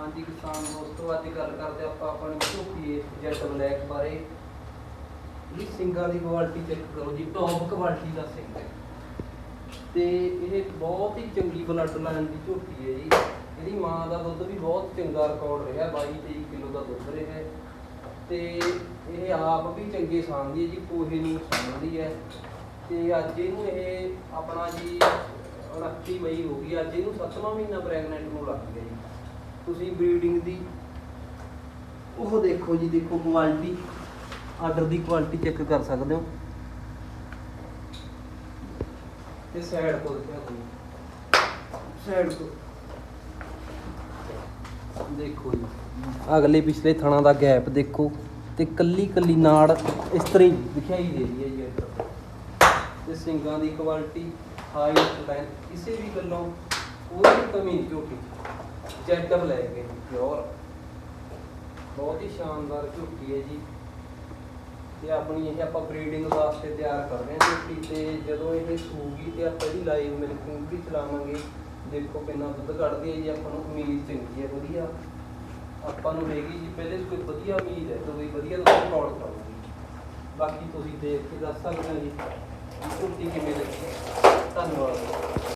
ਹਾਂਜੀ ਕਿਸਾਨ ਦੋਸਤੋ, ਅੱਜ ਗੱਲ ਕਰਦੇ ਆਪਾਂ ਆਪਣੀ ਝੋਟੀ ਜੈਟ ਬਲੈਕ ਬਾਰੇ। ਇਹ ਸਿੰਗਾਂ ਦੀ ਕੁਆਲਿਟੀ ਚੈੱਕ ਕਰੋ ਜੀ ਟੌਪ ਕੁਆਲਿਟੀ ਦਾ ਸਿੰਗ ਹੈ। ਤੇ ਇਹ ਬਹੁਤ ਹੀ ਚੰਗੀ ਬਲੱਡ ਲਾਈਨ ਦੀ ਝੋਟੀ ਹੈ ਜੀ। ਇਹਦੀ ਮਾਂ ਦਾ ਦੁੱਧ ਵੀ ਬਹੁਤ ਚੰਗਾ ਰਿਕਾਰਡ ਰਿਹਾ 22 23 ਕਿਲੋ ਦਾ ਦੁੱਧ ਰਿਹਾ ਹੈ। ਤੇ ਇਹ ਆਪ ਵੀ ਚੰਗੇ ਸਾਂਭਦੀ ਹੈ ਜੀ ਕੋਹੇ ਨੂੰ ਸਾਂਭਦੀ ਹੈ। ਤੇ ਅੱਜ ਇਹਨੂੰ ਇਹ ਆਪਣਾ ਜੀ 29 ਮਈ ਹੋ ਗਈ, ਅੱਜ ਇਹਨੂੰ 7ਵਾਂ ਮਹੀਨਾ ਪ੍ਰੈਗਨੈਂਟ ਨੂੰ ਲੱਗ ਗਿਆ ਜੀ। ਤੁਸੀਂ ਬਰੀਡਿੰਗ ਦੀ ਉਹ ਦੇਖੋ ਜੀ ਦੇਖੋ ਕੁਆਲਿਟੀ ਆਰਡਰ ਦੀ ਕੁਆਲਿਟੀ ਚੈੱਕ ਕਰ ਸਕਦੇ ਹੋ। ਤੇ ਸਾਈਡ ਤੋਂ ਦੇਖਿਆ ਤੁਸੀਂ ਸਾਈਡ ਤੋਂ ਦੇਖੋ ਜੀ ਅਗਲੇ ਪਿਛਲੇ ਥਣਾ ਦਾ ਗੈਪ ਦੇਖੋ ਤੇ ਕੱਲੀ ਕੱਲੀ ਨਾੜ ਇਸ ਤਰ੍ਹਾਂ ਹੀ ਦਿਖਾਈ ਦੇ ਰਹੀ ਹੈ ਜੀ ਤੇ ਸਿੰਗਾਂ ਦੀ ਕੁਆਲਿਟੀ ਹਾਈਟ ਲੈਂਥ ਕਿਸੇ ਵੀ ਗੱਲੋਂ ਕੋਈ ਕਮੀ ਨਹੀਂ ਝੋਟੀ ਜੈਟ ਬਲੈਕ ਹੈ ਪਿਓਰ। ਬਹੁਤ ਹੀ ਸ਼ਾਨਦਾਰ ਝੋਟੀ ਹੈ ਜੀ। ਤੇ ਆਪਣੀ ਇਹ ਆਪਾਂ ਬਰੀਡਿੰਗ ਵਾਸਤੇ ਤਿਆਰ ਕਰ ਰਹੇ ਹਾਂ ਝੋਟੀ ਤੇ। ਜਦੋਂ ਇਹ ਸੂਗੀ ਤੇ ਆਪਾਂ ਇਹਦੀ ਲਾਈਵ ਮਿਲਕਿੰਗ ਵੀ ਚਲਾਵਾਂਗੇ। ਦੇਖੋ ਕਿੰਨਾ ਦੁੱਧ ਕੱਢਦੀ ਹੈ ਜੀ, ਆਪਾਂ ਨੂੰ ਉਮੀਦ ਚੰਗੀ ਹੈ, ਵਧੀਆ। ਆਪਾਂ ਨੂੰ ਹੈਗੀ ਜੀ, ਪਹਿਲੇ ਤੋਂ ਕੋਈ ਵਧੀਆ ਉਮੀਦ ਹੈ ਤਾਂ ਕੋਈ ਵਧੀਆ ਦੁੱਧ ਰਿਕਾਰਡ ਕਰਾਂਗੇ ਬਾਕੀ ਤੁਸੀਂ ਦੇਖ ਕੇ ਦੱਸ ਸਕਦੇ ਹੋ ਜੀ, ਝੋਟੀ ਕਿਵੇਂ ਲੱਗੀ। ਧੰਨਵਾਦ।